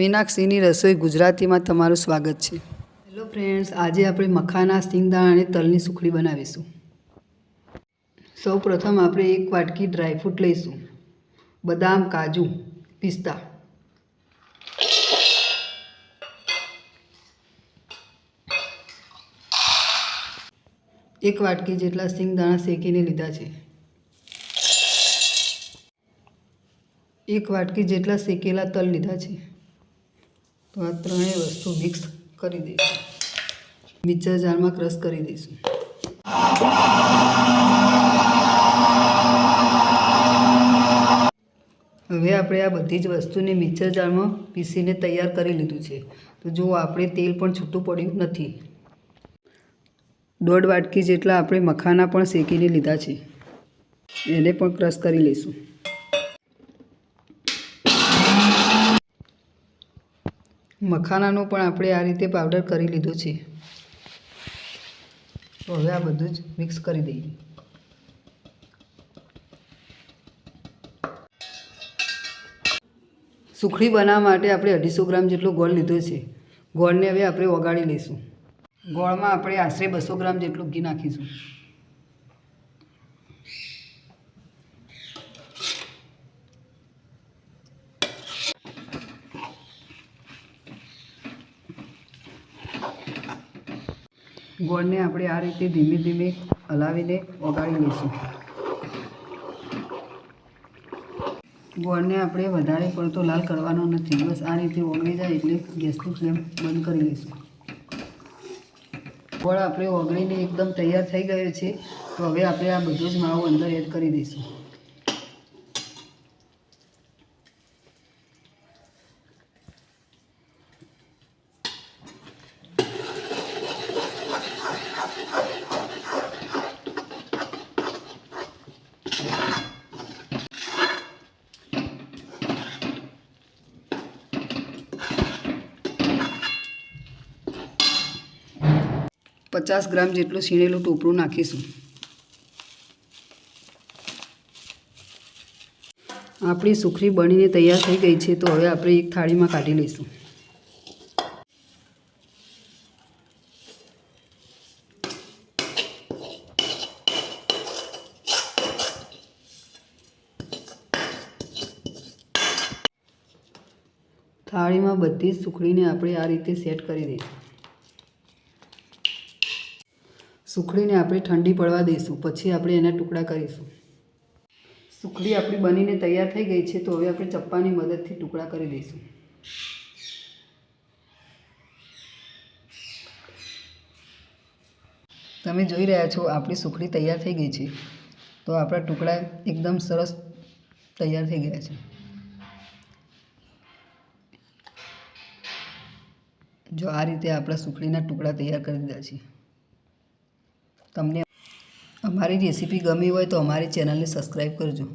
મીનાક્ષીની રસોઈ ગુજરાતીમાં તમારું સ્વાગત છે. હેલો ફ્રેન્ડ્સ, આજે આપણે મખાના, સિંગદાણા અને તલની સુખડી બનાવીશું. સૌ પ્રથમ આપણે એક વાટકી ડ્રાયફ્રૂટ લઈશું. બદામ, કાજુ, પિસ્તા. એક વાટકી જેટલા સિંગદાણા શેકીને લીધા છે. એક વાટકી જેટલા શેકેલા તલ લીધા છે. તો આ ત્રણેય વસ્તુ મિક્સ કરી દઈશું. મિક્સર જારમાં ક્રશ કરી દઈશું. હવે આપણે આ બધી જ વસ્તુને મિક્સર જારમાં પીસીને તૈયાર કરી લીધું છે. તો જો આપણે તેલ પણ છૂટું પડ્યું નથી. દોઢ વાટકી જેટલા આપણે મખાના પણ શેકીને લીધા છે. એને પણ ક્રશ કરી લઈશું. મખાનાનો પણ આપણે આ રીતે પાવડર કરી લીધો છે. તો હવે આ બધું જ મિક્સ કરી દઈએ. સુખડી બનાવવા માટે આપણે અઢીસો ગ્રામ જેટલો ગોળ લીધો છે. ગોળને હવે આપણે ઓગાળી લઈશું. ગોળમાં આપણે આશરે બસો ગ્રામ જેટલું ઘી નાખીશું. ગોળને આપણે આ રીતે ધીમે ધીમે હલાવીને ઓગાળી લઈશું. ગોળને આપણે વધારે પડતો લાલ કરવાનો નથી. બસ આ રીતે ઓગળી જાય એટલે ગેસની ફ્લેમ બંધ કરી લઈશું. ગોળ આપણે ઓગળીને એકદમ તૈયાર થઈ ગયો છે. તો હવે આપણે આ બધો જ માવો અંદર એડ કરી દઈશું. પચાસ ગ્રામ જેટલું છીણેલું ટોપરું નાખીશું. આપણી સુખડી બનીને તૈયાર થઈ ગઈ છે, તો હવે આપણે એક થાળીમાં કાઢી લઈશું. થાળીમાં બધી સુખડીને આપણે આ રીતે સેટ કરી દઈશું. સુખડીને આપણે ઠંડી પડવા દઈશું, પછી આપણે એના ટુકડા કરીશું. સુખડી આપણી બનીને તૈયાર થઈ ગઈ છે, તો હવે આપણે ચપ્પાની મદદથી ટુકડા કરી દઈશું. તમે જોઈ રહ્યા છો, આપણી સુખડી તૈયાર થઈ ગઈ છે. તો આપણા ટુકડા એકદમ સરસ તૈયાર થઈ ગયા છે. જો આ રીતે આપણા સુખડીના ટુકડા તૈયાર કરી દીધા છે. તમને અમારી રેસીપી ગમી હોય તો અમારી ચેનલને સબસ્ક્રાઈબ કરજો.